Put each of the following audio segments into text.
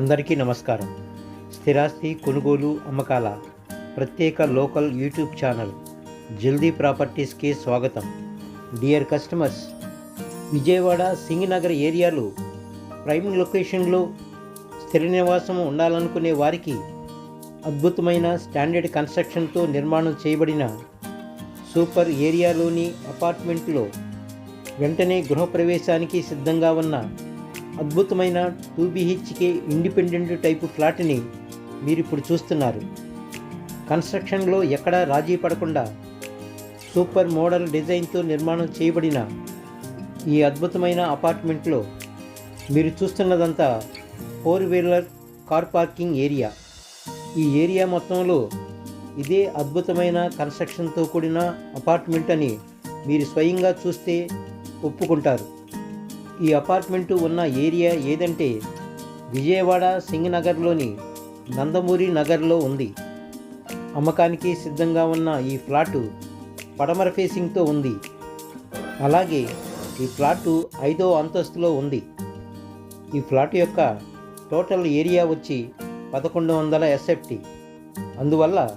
అందరికీ నమస్కారం. స్థిరాస్తి కొనుగోలు అమ్మకాల ప్రత్యేక లోకల్ యూట్యూబ్ ఛానల్ జల్దీ ప్రాపర్టీస్కి స్వాగతం. డియర్ కస్టమర్స్ విజయవాడ సింగినగర్ ఏరియాలో ప్రైమ్ లొకేషన్లో స్థిర నివాసం ఉండాలనుకునే వారికి అద్భుతమైన స్టాండర్డ్ కన్స్ట్రక్షన్తో నిర్మాణం చేయబడిన సూపర్ ఏరియాలోని అపార్ట్మెంట్లో వెంటనే గృహప్రవేశానికి సిద్ధంగా ఉన్న అద్భుతమైన టూ బీహెచ్కే ఇండిపెండెంట్ టైపు ఫ్లాట్ని మీరు ఇప్పుడు చూస్తున్నారు. కన్స్ట్రక్షన్లో ఎక్కడా రాజీ పడకుండా సూపర్ మోడల్ డిజైన్తో నిర్మాణం చేయబడిన ఈ అద్భుతమైన అపార్ట్మెంట్లో మీరు చూస్తున్నదంతా four wheeler car parking area. ఈ ఏరియా మొత్తంలో ఇదే అద్భుతమైన కన్స్ట్రక్షన్తో కూడిన అపార్ట్మెంట్ అని మీరు స్వయంగా చూస్తే ఒప్పుకుంటారు. ఈ అపార్ట్మెంటు ఉన్న ఏరియా ఏదంటే విజయవాడ సింగనగర్లోని నందమూరి నగర్లో ఉంది. అమ్మకానికి సిద్ధంగా ఉన్న ఈ ఫ్లాటు పడమర ఫేసింగ్తో ఉంది. అలాగే ఈ ఫ్లాటు ఐదో అంతస్తులో ఉంది. ఈ ఫ్లాట్ యొక్క టోటల్ ఏరియా వచ్చి పదకొండు వందల ఎస్ఎఫ్టీ. అందువల్ల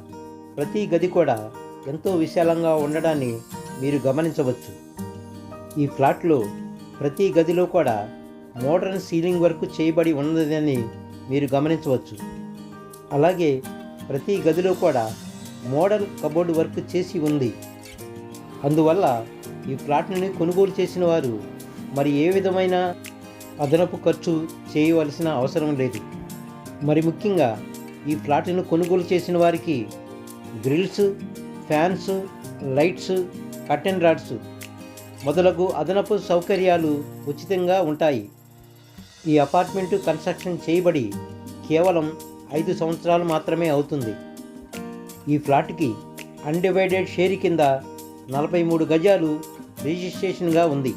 ప్రతి గది కూడా ఎంతో విశాలంగా ఉండడాన్ని మీరు గమనించవచ్చు. ఈ ఫ్లాట్లో ప్రతి గదిలో కూడా మోడర్న్ సీలింగ్ వర్క్ చేయబడి ఉన్నదని మీరు గమనించవచ్చు. అలాగే ప్రతి గదిలో కూడా మోడల్ కబోర్డ్ వర్క్ చేసి ఉంది. అందువల్ల ఈ ఫ్లాట్ని కొనుగోలు చేసిన వారు మరి ఏ విధమైన అదనపు ఖర్చు చేయవలసిన అవసరం లేదు. మరి ముఖ్యంగా ఈ ఫ్లాట్ను కొనుగోలు చేసిన వారికి grills fans lights curtain rods మొదలగు అదనపు సౌకర్యాలు ఉచితంగా ఉంటాయి. ఈ అపార్ట్మెంటు కన్స్ట్రక్షన్ చేయబడి కేవలం ఐదు సంవత్సరాలు మాత్రమే అవుతుంది. ఈ ఫ్లాట్కి అన్డివైడెడ్ షేర్ కింద నలభై మూడు గజాలు రిజిస్ట్రేషన్గా ఉంది.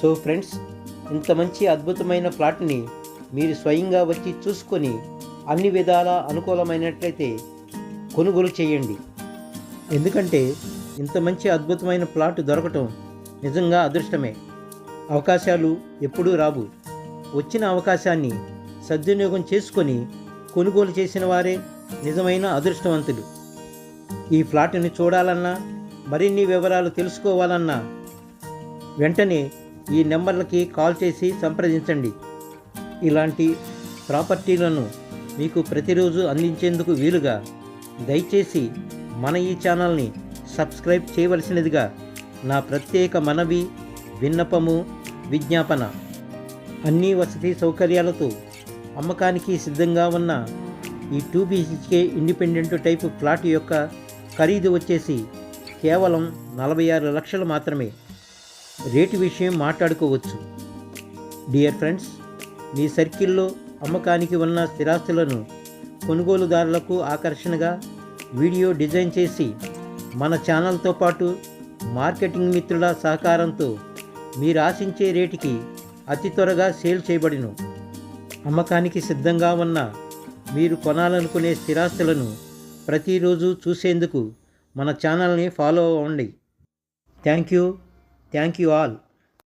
సో ఫ్రెండ్స్ ఇంత మంచి అద్భుతమైన ఫ్లాట్ని మీరు స్వయంగా వచ్చి చూసుకొని అన్ని విధాల అనుకూలమైనట్లయితే కొనుగోలు చేయండి. ఎందుకంటే ఇంత మంచి అద్భుతమైన ప్లాట్ దొరకటం నిజంగా అదృష్టమే. అవకాశాలు ఎప్పుడూ రావు. వచ్చిన అవకాశాన్ని సద్వినియోగం చేసుకొని కొనుగోలు చేసిన వారే నిజమైన అదృష్టవంతులు. ఈ ఫ్లాట్ని చూడాలన్నా మరిన్ని వివరాలు తెలుసుకోవాలన్నా వెంటనే ఈ నెంబర్లకి కాల్ చేసి సంప్రదించండి. ఇలాంటి ప్రాపర్టీలను మీకు ప్రతిరోజు అందించేందుకు వీలుగా దయచేసి మన ఈ ఛానల్ని సబ్స్క్రైబ్ చేయవలసినదిగా నా ప్రత్యేక మనవి విన్నపము విజ్ఞాపన. అన్ని వసతి సౌకర్యాలతో అమ్మకానికి సిద్ధంగా ఉన్న ఈ two BHK independent type flat యొక్క ఖరీదు వచ్చేసి కేవలం నలభై ఆరు లక్షలు మాత్రమే. రేటు విషయం మాట్లాడుకోవచ్చు. డియర్ ఫ్రెండ్స్ మీ సర్కిల్లో అమ్మకానికి ఉన్న స్థిరాస్తులను కొనుగోలుదారులకు ఆకర్షణగా వీడియో డిజైన్ చేసి మన ఛానల్తో పాటు మార్కెటింగ్ మిత్రుల సహకారంతో మీరు ఆశించే రేటుకి అతి త్వరగా సేల్ చేయబడిను. అమ్మకానికి సిద్ధంగా ఉన్న మీరు కొనాలనుకునే స్థిరాస్తులను ప్రతిరోజు చూసేందుకు మన ఛానల్ని ఫాలో అవ్వండి. Thank you. Thank you all.